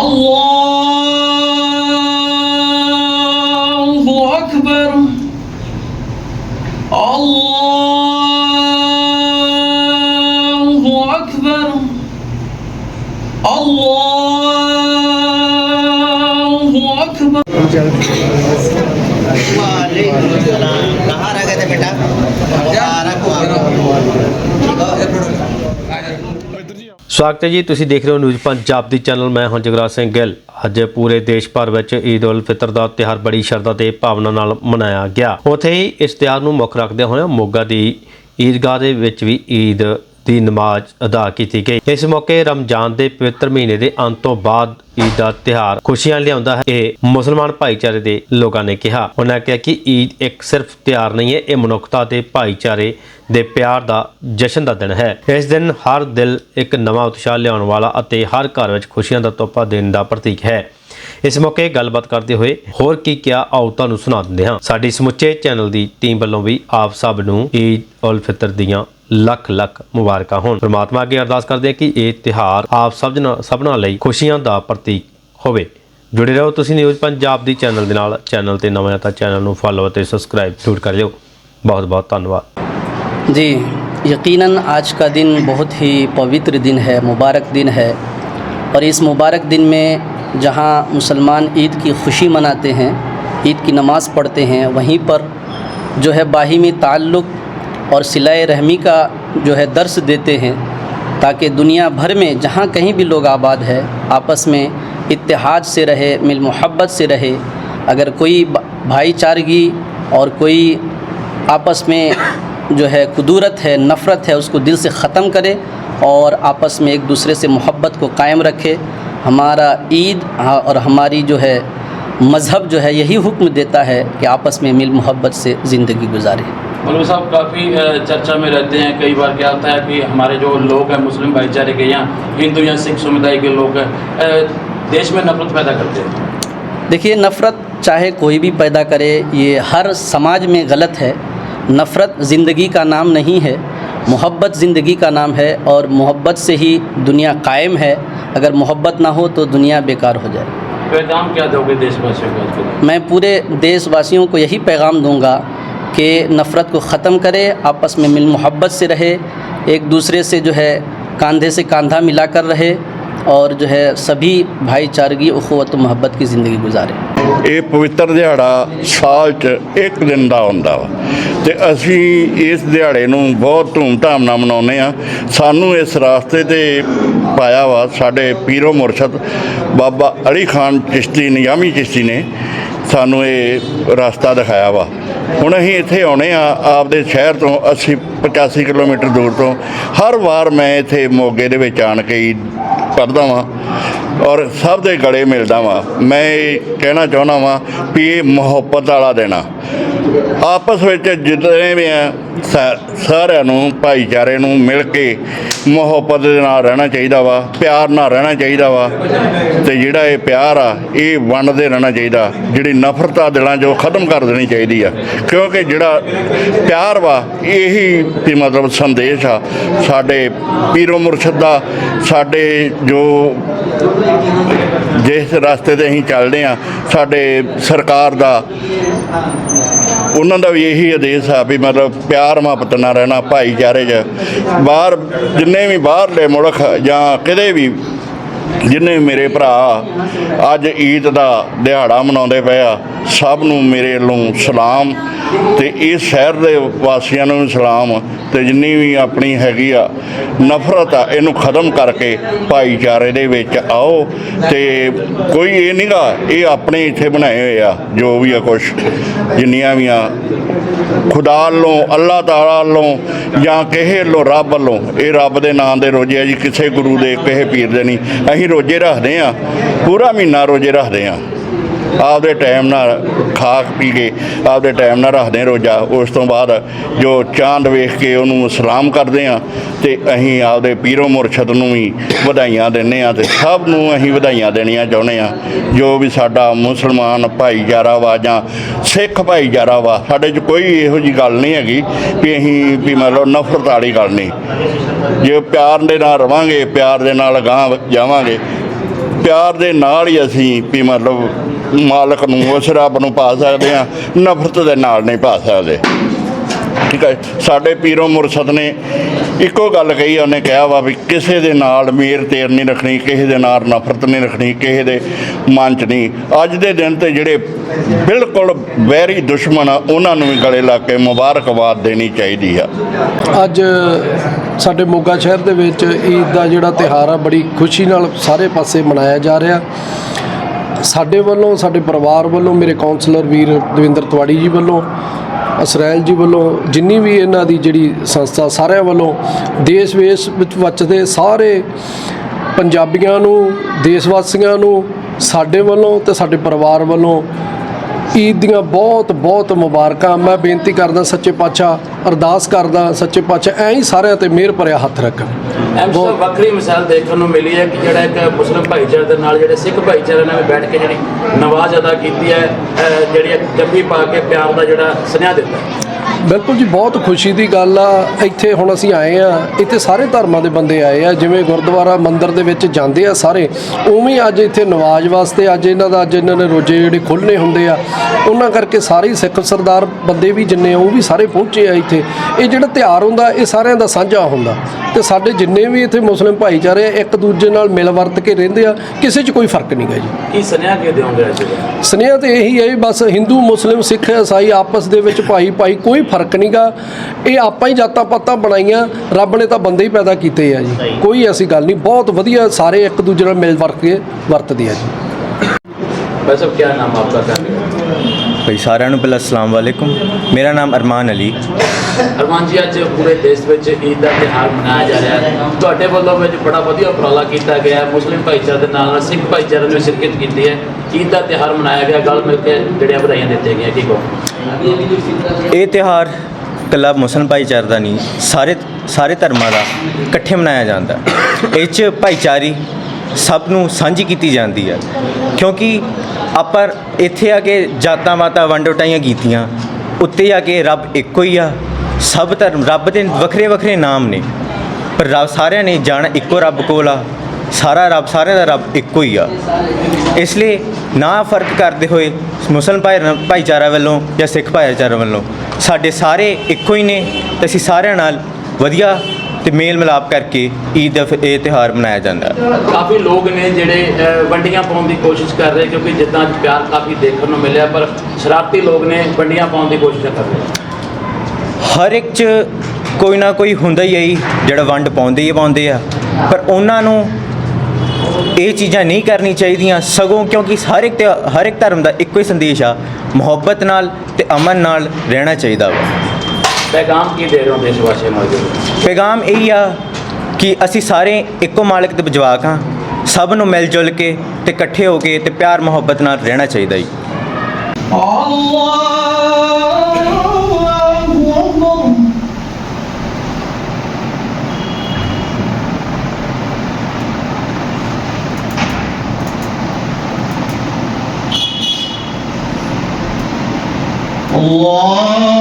الله أكبر. الله أكبر. الله أكبر. وعليكم السلام. ਸਵਾਗਤ ਹੈ ਜੀ, ਤੁਸੀਂ ਦੇਖ ਰਹੇ ਹੋ ਨਿਊਜ਼ ਪੰਜਾਬ ਦੀ ਚੈਨਲ। ਮੈਂ ਹਾਂ ਜਗਰਾਜ ਸਿੰਘ ਗਿੱਲ। ਅੱਜ ਪੂਰੇ ਦੇਸ਼ ਭਰ ਵਿੱਚ ਈਦ ਉਲ ਫਿਤਰ ਦਾ ਤਿਉਹਾਰ ਬੜੀ ਸ਼ਰਧਾ ਤੇ ਭਾਵਨਾ ਨਾਲ ਮਨਾਇਆ ਗਿਆ। ਉੱਥੇ ਹੀ ਇਸ ਤਿਉਹਾਰ ਨੂੰ ਮੁੱਖ ਰੱਖਦੇ ਹੋਏ ਮੋਗਾ ਦੀ ਈਦਗਾਹ ਦੇ ਵਿੱਚ ਵੀ ਈਦ ਦੀ ਨਮਾਜ਼ ਅਦਾ ਕੀਤੀ ਗਈ। ਇਸ ਮੌਕੇ ਰਮਜ਼ਾਨ ਦੇ ਪਵਿੱਤਰ ਮਹੀਨੇ ਦੇ ਅੰਤ ਤੋਂ ਬਾਅਦ ਈਦ ਦਾ ਤਿਉਹਾਰ ਖੁਸ਼ੀਆਂ ਲਿਆਉਂਦਾ ਹੈ। ਇਹ ਮੁਸਲਮਾਨ ਭਾਈਚਾਰੇ ਦੇ ਲੋਕਾਂ ਨੇ ਕਿਹਾ। ਉਹਨਾਂ ਕਿਹਾ ਕਿ ਈਦ ਇੱਕ ਸਿਰਫ ਤਿਉਹਾਰ ਨਹੀਂ ਹੈ, ਇਹ ਮਨੁੱਖਤਾ ਦੇ ਭਾਈਚਾਰੇ ਦੇ ਪਿਆਰ ਦਾ ਜਸ਼ਨ ਦਾ ਦਿਨ ਹੈ। ਇਸ ਦਿਨ ਹਰ ਦਿਲ ਇੱਕ ਨਵਾਂ ਉਤਸ਼ਾਹ ਲਿਆਉਣ ਵਾਲਾ ਅਤੇ ਹਰ ਘਰ ਵਿੱਚ ਖੁਸ਼ੀਆਂ ਦਾ ਤੋਹਫਾ ਦੇਣ ਦਾ ਪ੍ਰਤੀਕ ਹੈ। ਇਸ ਮੌਕੇ ਗੱਲਬਾਤ ਕਰਦੇ ਹੋਏ ਹੋਰ ਕੀ ਕਿਹਾ ਆਓ ਤੁਹਾਨੂੰ ਸੁਣਾ ਦਿੰਦੇ ਹਾਂ ਸਾਡੀ ਸਮੁੱਚੇ ਚੈਨਲ ਦੀ ਟੀਮ ਵੱਲੋਂ ਵੀ ਆਪ ਸਭ ਨੂੰ ਈਦ ਉਲ ਫਿਤਰ ਦੀਆਂ ਲੱਖ ਲੱਖ ਮੁਬਾਰਕਾਂ ਹੋਣ ਪ੍ਰਮਾਤਮਾ ਅੱਗੇ ਅਰਦਾਸ ਕਰਦੇ ਹਾਂ ਕਿ ਇਹ ਤਿਹਾਰ ਆਪ ਸਭ ਜਨਾਂ ਸਭਨਾਂ ਲਈ ਖੁਸ਼ੀਆਂ ਦਾ ਪ੍ਰਤੀਕ ਹੋਵੇ ਜੁੜੇ ਰਹੋ ਤੁਸੀਂ ਨਿਊਜ਼ ਪੰਜਾਬ ਦੀ ਚੈਨਲ ਦੇ ਨਾਲ ਚੈਨਲ ਤੇ ਨਵਾਂ ਤਾਂ ਚੈਨਲ ਨੂੰ ਫੋਲੋ ਅਤੇ ਸਬਸਕ੍ਰਾਈਬ ਜ਼ਰੂਰ ਕਰ ਲਿਓ ਬਹੁਤ ਬਹੁਤ ਧੰਨਵਾਦ जी यकीनन आज का दिन बहुत ही पवित्र दिन है मुबारक दिन है और इस मुबारक दिन में جہاں مسلمان عید کی خوشی مناتے ہیں، عید کی نماز پڑھتے ہیں، وہیں پر جو ہے باہمی تعلق اور سلائے رحمی کا جو ہے درس دیتے ہیں تاکہ دنیا بھر میں جہاں کہیں بھی لوگ آباد ہے آپس میں اتحاد سے رہے، مل محبت سے رہے۔ اگر کوئی بھائی چارگی اور کوئی آپس میں جو ہے قدورت ہے، نفرت ہے، اس کو دل سے ختم کرے اور آپس میں ایک دوسرے سے محبت کو قائم رکھے۔ ہمارا عید ہاں، اور ہماری جو ہے مذہب جو ہے یہی حکم دیتا ہے کہ آپس میں مل محبت سے زندگی گزارے۔ مولوی صاحب کافی چرچا میں رہتے ہیں۔ کئی بار کیا ہوتا ہے کہ ہمارے جو لوگ ہیں مسلم بھائی چارے کے یہاں ہندو یا سکھ سمدائی کے لوگ ہیں دیش میں نفرت پیدا کرتے ہیں۔ دیکھیے نفرت چاہے کوئی بھی پیدا کرے یہ ہر سماج میں غلط ہے۔ نفرت زندگی کا نام نہیں ہے محبت زندگی کا نام ہے اور محبت سے ہی دنیا قائم ہے۔ اگر محبت نہ ہو تو دنیا بیکار ہو جائے۔ پیغام کیا دو گے دیش واسیوں کو؟ میں پورے دیش واسیوں کو یہی پیغام دوں گا کہ نفرت کو ختم کرے آپس میں مل محبت سے رہے ایک دوسرے سے جو ہے کاندھے سے کاندھا ملا کر رہے۔ ਔਰ ਜੋ ਹੈ ਸਭੀ ਭਾਈਚਾਰਗੀ ਉਖਵਤ ਮੁਹੱਬਤ ਕੀ ਜ਼ਿੰਦਗੀ ਗੁਜ਼ਾਰੇ ਇਹ ਪਵਿੱਤਰ ਦਿਹਾੜਾ ਸਾਲ 'ਚ ਇੱਕ ਦਿਨ ਦਾ ਹੁੰਦਾ ਵਾ ਤੇ ਅਸੀਂ ਇਸ ਦਿਹਾੜੇ ਨੂੰ ਬਹੁਤ ਧੂਮਧਾਮ ਨਾਲ ਮਨਾਉਂਦੇ ਆ ਸਾਨੂੰ ਇਸ ਰਾਸਤੇ ਤੇ ਪਾਇਆ ਵਾ ਸਾਡੇ ਪੀਰੋ ਮੁਰਸ਼ਦ ਬਾਬਾ ਅਲੀ ਖਾਨ ਚਿਸ਼ਤੀ ਨਿਯਾਮੀ ਚਿਸ਼ਤੀ ਨੇ ਸਾਨੂੰ ਇਹ ਰਸਤਾ ਦਿਖਾਇਆ ਵਾ ਹੁਣ ਅਸੀਂ ਇੱਥੇ ਆਉਣੇ ਆ ਆਪਦੇ ਸ਼ਹਿਰ ਤੋਂ 80 85 ਕਿਲੋਮੀਟਰ ਦੂਰ ਤੋਂ ਹਰ ਵਾਰ ਮੈਂ ਇੱਥੇ ਮੋਗੇ ਦੇ ਵਿੱਚ ਆਣ ਕੇ ਕਰਦਾ ਵਾਂ ਔਰ ਸਭ ਦੇ ਗਲੇ ਮਿਲਦਾ ਵਾਂ। ਮੈਂ ਇਹ ਕਹਿਣਾ ਚਾਹੁੰਦਾ ਵਾਂ ਵੀ ਇਹ ਮੁਹੱਬਤ ਵਾਲਾ ਦੇਣਾ ਆਪਸ ਵਿੱਚ ਜਿੰਨੇ ਵੀ ਆ ਸਾਰਿਆਂ ਨੂੰ, ਭਾਈਚਾਰੇ ਨੂੰ ਮਿਲ ਕੇ ਮੁਹੱਬਤ ਦੇ ਨਾਲ ਰਹਿਣਾ ਚਾਹੀਦਾ ਵਾ, ਪਿਆਰ ਨਾਲ ਰਹਿਣਾ ਚਾਹੀਦਾ ਵਾ। ਤੇ ਜਿਹੜਾ ਇਹ ਪਿਆਰ ਆ, ਇਹ ਵੰਡਦੇ ਰਹਿਣਾ ਚਾਹੀਦਾ। ਜਿਹੜੀ ਨਫ਼ਰਤ ਆ ਦਿਲਾਂ 'ਚੋਂ ਖਤਮ ਕਰ ਦੇਣੀ ਚਾਹੀਦੀ ਆ। ਕਿਉਂਕਿ ਜਿਹੜਾ ਪਿਆਰ ਵਾ, ਇਹੀ ਵੀ ਮਤਲਬ ਸੰਦੇਸ਼ ਆ। ਸਾਡੇ ਪੀਰੋ ਮੁਰਸ਼ਦ ਦਾ, ਸਾਡੇ ਜੋ ਜਿਸ ਰਸਤੇ ਤੇ ਅਸੀਂ ਚੱਲਦੇ ਆ, ਸਾਡੇ ਸਰਕਾਰ ਦਾ ਉਹਨਾਂ ਦਾ ਵੀ ਇਹੀ ਆਦੇਸ਼ ਆ ਵੀ ਮਤਲਬ ਪਿਆਰ ਮੁਹੱਬਤ ਨਾਲ ਰਹਿਣਾ, ਭਾਈਚਾਰੇ 'ਚ ਬਾਹਰ ਜਿੰਨੇ ਵੀ ਬਾਹਰਲੇ ਮੁਲਕ ਜਾਂ ਕਿਤੇ ਵੀ ਜਿੰਨੇ ਮੇਰੇ ਭਰਾ ਅੱਜ ਈਦ ਦਾ ਦਿਹਾੜਾ ਮਨਾਉਂਦੇ ਪਏ ਆ, ਸਭ ਨੂੰ ਮੇਰੇ ਵੱਲੋਂ ਸਲਾਮ ਤੇ ਇਹ ਸ਼ਹਿਰ ਦੇ ਵਾਸੀਆਂ ਨੂੰ ਵੀ ਸਲਾਮ ਤੇ ਜਿੰਨੀ ਵੀ ਆਪਣੀ ਹੈਗੀ ਆ ਨਫ਼ਰਤ ਆ, ਇਹਨੂੰ ਖਤਮ ਕਰਕੇ ਭਾਈਚਾਰੇ ਦੇ ਵਿੱਚ ਆਓ ਤੇ ਕੋਈ ਇਹ ਨਹੀਂਗਾ ਇਹ ਆਪਣੇ ਇੱਥੇ ਬਣਾਏ ਹੋਏ ਆ, ਜੋ ਵੀ ਆ ਕੁਛ, ਜਿੰਨੀਆਂ ਵੀ ਆ, ਖੁਦਾ ਵੱਲੋਂ, ਅੱਲਾਹ ਤਾਲਾ ਵੱਲੋਂ ਜਾਂ ਕਿਸੇ ਵੱਲੋਂ, ਰੱਬ ਵੱਲੋਂ, ਇਹ ਰੱਬ ਦੇ ਨਾਮ ਦੇ ਰੋਜੇ ਆ ਜੀ, ਕਿਸੇ ਗੁਰੂ ਦੇ, ਕਿਸੇ ਪੀਰ ਦੇ ਨਹੀਂ। ਅਸੀਂ ਰੋਜੇ ਰੱਖਦੇ ਆ ਪੂਰਾ ਮਹੀਨਾ ਰੋਜੇ ਰੱਖਦੇ ਆ ਆਪਦੇ ਟਾਈਮ ਨਾਲ ਖਾ ਪੀ ਕੇ ਆਪਦੇ ਟਾਈਮ ਨਾਲ ਰੱਖਦੇ ਰੋਜਾ। ਉਸ ਤੋਂ ਬਾਅਦ ਜੋ ਚਾਂਦ ਵੇਖ ਕੇ ਉਹਨੂੰ ਸਲਾਮ ਕਰਦੇ ਆ ਤੇ ਅਸੀਂ ਆਪਦੇ ਪੀਰੋ ਮੁਰਸ਼ਦ ਨੂੰ ਵੀ ਵਧਾਈਆਂ ਦਿੰਨੇ ਆ ਤੇ ਸਭ ਨੂੰ ਅਸੀਂ ਵਧਾਈਆਂ ਦੇਣੀਆਂ ਚਾਹੁੰਦੇ ਆ ਜੋ ਵੀ ਸਾਡਾ ਮੁਸਲਮਾਨ ਭਾਈਚਾਰਾ ਵਾ ਜਾਂ ਸਿੱਖ ਭਾਈਚਾਰਾ ਵਾ, ਸਾਡੇ 'ਚ ਕੋਈ ਇਹੋ ਜੀ ਗੱਲ ਨਹੀਂ ਹੈਗੀ ਵੀ ਅਸੀਂ ਵੀ ਮਤਲਬ ਨਫ਼ਰਤ ਵਾਲੀ ਗੱਲ ਨਹੀਂ। ਜੇ ਪਿਆਰ ਦੇ ਨਾਲ ਰਵਾਂਗੇ, ਪਿਆਰ ਦੇ ਨਾਲ ਅਗਾਂਹ ਜਾਵਾਂਗੇ, ਪਿਆਰ ਦੇ ਨਾਲ ਹੀ ਅਸੀਂ ਵੀ ਮਤਲਬ ਮਾਲਕ ਨੂੰ ਉਸ ਰੱਬ ਨੂੰ ਪਾ ਸਕਦੇ ਆ ਨਫ਼ਰਤ ਦੇ ਨਾਲ ਨਹੀਂ ਪਾ ਸਕਦੇ। ਠੀਕ ਹੈ ਸਾਡੇ ਪੀਰੋ ਮੁਰਸ਼ਦ ਨੇ ਇੱਕੋ ਗੱਲ ਕਹੀ ਆ, ਉਹਨੇ ਕਿਹਾ ਵਾ ਵੀ ਕਿਸੇ ਦੇ ਨਾਲ ਮੇਰ ਤੇਰ ਨਹੀਂ ਰੱਖਣੀ ਕਿਸੇ ਦੇ ਨਾਲ ਨਫ਼ਰਤ ਨਹੀਂ ਰੱਖਣੀ ਕਿਸੇ ਦੇ ਮਨ 'ਚ ਨਹੀਂ। ਅੱਜ ਦੇ ਦਿਨ ਤੇ ਜਿਹੜੇ ਬਿਲਕੁਲ ਵੈਰੀ ਦੁਸ਼ਮਣ ਆ ਉਹਨਾਂ ਨੂੰ ਵੀ ਗਲੇ ਲਾ ਕੇ ਮੁਬਾਰਕਬਾਦ ਦੇਣੀ ਚਾਹੀਦੀ ਆ। ਅੱਜ ਸਾਡੇ ਮੋਗਾ ਸ਼ਹਿਰ ਦੇ ਵਿੱਚ ਈਦ ਦਾ ਜਿਹੜਾ ਤਿਹਾਰ ਆ ਬੜੀ ਖੁਸ਼ੀ ਨਾਲ ਸਾਰੇ ਪਾਸੇ ਮਨਾਇਆ ਜਾ ਰਿਹਾ। ਸਾਡੇ ਵੱਲੋਂ, ਸਾਡੇ ਪਰਿਵਾਰ ਵੱਲੋਂ, ਮੇਰੇ ਕਾਉਂਸਲਰ ਵੀਰ ਦਵਿੰਦਰ ਤਵਾੜੀ ਜੀ ਵੱਲੋਂ, ਅਸਰੈਲ ਜੀ ਵੱਲੋਂ, ਜਿੰਨੀ ਵੀ ਇਹਨਾਂ ਦੀ ਜਿਹੜੀ ਸੰਸਥਾ ਸਾਰਿਆਂ ਵੱਲੋਂ, ਦੇਸ਼ ਵੇਸ਼ ਵਿੱਚ ਵੱਜਦੇ ਸਾਰੇ ਪੰਜਾਬੀਆਂ ਨੂੰ ਦੇਸ਼ ਵਾਸੀਆਂ ਨੂੰ, ਸਾਡੇ ਵੱਲੋਂ ਤੇ ਸਾਡੇ ਪਰਿਵਾਰ ਵੱਲੋਂ ਈਦ ਦੀਆਂ ਬਹੁਤ ਬਹੁਤ ਮੁਬਾਰਕਾਂ ਮੈਂ ਬੇਨਤੀ ਕਰਦਾ ਸੱਚੇ ਪਾਤਸ਼ਾਹ ਅਰਦਾਸ ਕਰਦਾ ਸੱਚੇ ਪਾਤਸ਼ਾਹ ਐਂ ਹੀ ਸਾਰਿਆਂ ਤੇ ਮਿਹਰ ਭਰਿਆ ਹੱਥ ਰੱਖਣ ਐਮ ਸਾਹਿਬ ਵੱਖਰੀ ਮਿਸਾਲ ਦੇਖਣ ਨੂੰ ਮਿਲੀ ਹੈ ਕਿ ਜਿਹੜਾ ਇੱਕ ਮੁਸਲਿਮ ਭਾਈਚਾਰੇ ਦੇ ਨਾਲ ਜਿਹੜੇ ਸਿੱਖ ਭਾਈਚਾਰੇ ਨੇ ਵੀ ਬੈਠ ਕੇ ਜਿਹੜੀ ਨਵਾਜ਼ ਅਦਾ ਕੀਤੀ ਹੈ ਜਿਹੜੀ ਇੱਕ ਜੱਫੀ ਪਾ ਕੇ ਪਿਆਰ ਦਾ ਜਿਹੜਾ ਸੁਨੇਹਾ ਦਿੱਤਾ। ਬਿਲਕੁਲ ਜੀ ਬਹੁਤ ਖੁਸ਼ੀ ਦੀ ਗੱਲ ਆ। ਇੱਥੇ ਹੁਣ ਅਸੀਂ ਆਏ ਆ। ਇੱਥੇ ਸਾਰੇ ਧਰਮਾਂ ਦੇ ਬੰਦੇ ਆਏ ਆ। ਜਿਵੇਂ ਗੁਰਦੁਆਰਾ ਮੰਦਿਰ ਦੇ ਵਿੱਚ ਜਾਂਦੇ ਆ ਸਾਰੇ। ਉਵੇਂ ਹੀ ਅੱਜ ਇੱਥੇ ਨਵਾਜ਼ ਵਾਸਤੇ ਅੱਜ ਇਹਨਾਂ ਦਾ ਅੱਜ ਇਹਨਾਂ ਨੇ ਰੋਜੇ ਜਿਹੜੇ ਖੁੱਲ੍ਹਣੇ ਹੁੰਦੇ ਆ ਉਹਨਾਂ ਕਰਕੇ ਸਾਰੇ ਹੀ ਸਿੱਖ ਸਰਦਾਰ ਬੰਦੇ ਵੀ ਜਿੰਨੇ ਆ ਉਹ ਵੀ ਸਾਰੇ ਪਹੁੰਚੇ ਆ ਇੱਥੇ। ਇਹ ਜਿਹੜਾ ਤਿਉਹਾਰ ਹੁੰਦਾ ਇਹ ਸਾਰਿਆਂ ਦਾ ਸਾਂਝਾ ਹੁੰਦਾ। ਤੇ ਸਾਡੇ ਜਿੰਨੇ ਵੀ ਇੱਥੇ ਮੁਸਲਿਮ ਭਾਈਚਾਰੇ ਆ, ਇੱਕ ਦੂਜੇ ਨਾਲ ਮਿਲ ਵਰਤ ਕੇ ਰਹਿੰਦੇ ਆ ਕਿਸੇ 'ਚ ਕੋਈ ਫ਼ਰਕ ਨਹੀਂ ਗਾ ਜੀ। ਕੀ ਸੁਨੇਹਾ ਕੀ ਦਿਓਗੇ ਅੱਜ? ਸੁਨੇਹਾ ਤੇ ਇਹੀ ਹੈ ਬਸ ਹਿੰਦੂ ਮੁਸਲਿਮ ਸਿੱਖ ਈਸਾਈ ਆਪਸ ਦੇ ਵਿੱਚ ਭਾਈ ਭਾਈ ਕੋਈ ਕੋਈ ਫ਼ਰਕ ਨਹੀਂਗਾ। ਇਹ ਆਪਾਂ ਹੀ ਜਾਤਾਂ ਪਾਤਾਂ ਬਣਾਈਆਂ ਰੱਬ ਨੇ ਤਾਂ ਬੰਦੇ ਹੀ ਪੈਦਾ ਕੀਤੇ ਆ ਜੀ। ਕੋਈ ਐਸੀ ਗੱਲ ਨਹੀਂ ਬਹੁਤ ਵਧੀਆ ਸਾਰੇ ਇੱਕ ਦੂਜੇ ਨਾਲ ਮਿਲ ਵਰਤ ਕੇ ਵਰਤਦੇ ਆ ਜੀ। ਭਾਈ ਸਾਰਿਆਂ ਨੂੰ ਪਹਿਲਾਂ ਅਸਲਾਮ ਵਾਲੇਕਮ। ਮੇਰਾ ਨਾਮ ਅਰਮਾਨ ਅਲੀ। ਅਰਮਾਨ ਜੀ ਅੱਜ ਪੂਰੇ ਦੇਸ਼ ਵਿੱਚ ਈਦ ਦਾ ਤਿਹਾਰ ਮਨਾਇਆ ਜਾ ਰਿਹਾ ਹੈ। ਤੁਹਾਡੇ ਵੱਲੋਂ ਵਿੱਚ ਬੜਾ ਵਧੀਆ ਉਪਰਾਲਾ ਕੀਤਾ ਗਿਆ ਹੈ। ਮੁਸਲਿਮ ਭਾਈਚਾਰੇ ਦੇ ਨਾਲ ਨਾਲ ਸਿੱਖ ਭਾਈਚਾਰੇ ਨੇ ਸ਼ਿਰਕਤ ਕੀਤੀ ਹੈ। ਈਦ ਦਾ ਤਿਹਾਰ ਮਨਾਇਆ ਗਿਆ ਗੱਲ ਮਿਲ ਕੇ ਜਿਹੜੀਆਂ ਵਧਾਈਆਂ ਦਿੱਤੀਆਂ ਗਈਆਂ ਕੀ ਕਹੋ ਇਹ ਤਿਉਹਾਰ ਇਕੱਲਾ ਮੁਸਲਮਾਨ ਭਾਈਚਾਰੇ ਦਾ ਨਹੀਂ, ਸਾਰੇ ਸਾਰੇ ਧਰਮਾਂ ਦਾ ਇਕੱਠੇ ਮਨਾਇਆ ਜਾਂਦਾ। ਇਹ 'ਚ ਭਾਈਚਾਰੀ ਸਭ ਨੂੰ ਸਾਂਝੀ ਕੀਤੀ ਜਾਂਦੀ ਹੈ ਕਿਉਂਕਿ ਆਪਾਂ ਇੱਥੇ ਆ ਕੇ ਜਾਤਾਂ ਮਾਤਾ ਵੰਡ ਵਟਾਈਆਂ ਕੀਤੀਆਂ, ਉੱਤੇ ਆ ਕੇ ਰੱਬ ਇੱਕੋ ਹੀ ਆ। ਸਭ ਧਰਮ, ਰੱਬ ਦੇ ਵੱਖਰੇ ਵੱਖਰੇ ਨਾਮ ਨੇ, ਪਰ ਰੱਬ ਸਾਰਿਆਂ ਨੇ ਜਾਣਾ ਇੱਕੋ ਰੱਬ ਕੋਲ ਆ। ਸਾਰਾ ਰੱਬ ਸਾਰਿਆਂ ਦਾ ਰੱਬ ਇੱਕੋ ਹੀ ਆ। ਇਸ ਲਈ ਨਾ ਫ਼ਰਕ ਕਰਦੇ ਹੋਏ ਮੁਸਲਮਾਨ ਭਾਈ ਭਾਈਚਾਰਾ ਵੱਲੋਂ ਜਾਂ ਸਿੱਖ ਭਾਈਚਾਰਾ ਵੱਲੋਂ ਸਾਡੇ ਸਾਰੇ ਇੱਕੋ ਹੀ ਨੇ ਤੇ ਅਸੀਂ ਸਾਰਿਆਂ ਨਾਲ ਵਧੀਆ ਤੇ ਮੇਲ ਮਿਲਾਪ ਕਰਕੇ ਈਦ ਦਾ ਇਹ ਤਿਉਹਾਰ ਮਨਾਇਆ ਜਾਂਦਾ ਕਾਫੀ ਲੋਕ ਨੇ ਜਿਹੜੇ ਵੰਡੀਆਂ ਪਾਉਣ ਦੀ ਕੋਸ਼ਿਸ਼ ਕਰ ਰਹੇ ਕਿਉਂਕਿ ਜਿੱਦਾਂ ਪਿਆਰ ਕਾਫੀ ਦੇਖਣ ਨੂੰ ਮਿਲਿਆ ਪਰ ਸ਼ਰਾਰਤੀ ਲੋਕ ਨੇ ਵੰਡੀਆਂ ਪਾਉਣ ਦੀ ਕੋਸ਼ਿਸ਼ ਕਰ ਰਹੇ। ਹਰ ਇੱਕ ਚ ਕੋਈ ਨਾ ਕੋਈ ਹੁੰਦਾ ਹੈ ਹੀ ਜਿਹੜਾ ਵੰਡ ਪਾਉਂਦੇ ਹੀ ਪਾਉਂਦੇ ਆ। ਪਰ ਉਹਨਾਂ ਨੂੰ ਇਹ ਚੀਜ਼ਾਂ ਨਹੀਂ ਕਰਨੀ ਚਾਹੀਦੀਆਂ ਸਗੋਂ ਕਿਉਂਕਿ ਹਰ ਇੱਕ ਹਰ ਇੱਕ ਧਰਮ ਦਾ ਇੱਕੋ ਹੀ ਸੰਦੇਸ਼ ਆ ਮੁਹੱਬਤ ਨਾਲ ਤੇ ਅਮਨ ਨਾਲ ਰਹਿਣਾ ਚਾਹੀਦਾ ਵਾ। ਪੈਗਾਮ ਕੀ ਦੇ ਰਹੇ ਹੋ ਦੇਸ਼ ਵਾਸੀਆਂ ਨੂੰ ਅੱਜ? ਪੈਗਾਮ ਇਹ ਆ ਕਿ ਅਸੀਂ ਸਾਰੇ ਇੱਕੋ ਮਾਲਕ ਦੇ ਜਵਾਕ ਹਾਂ ਸਭ ਨੂੰ ਮਿਲ ਜੁਲ ਕੇ ਤੇ ਇਕੱਠੇ ਹੋ ਕੇ ਤੇ ਪਿਆਰ ਮੁਹੱਬਤ ਨਾਲ ਰਹਿਣਾ ਚਾਹੀਦਾ ਜੀ। الله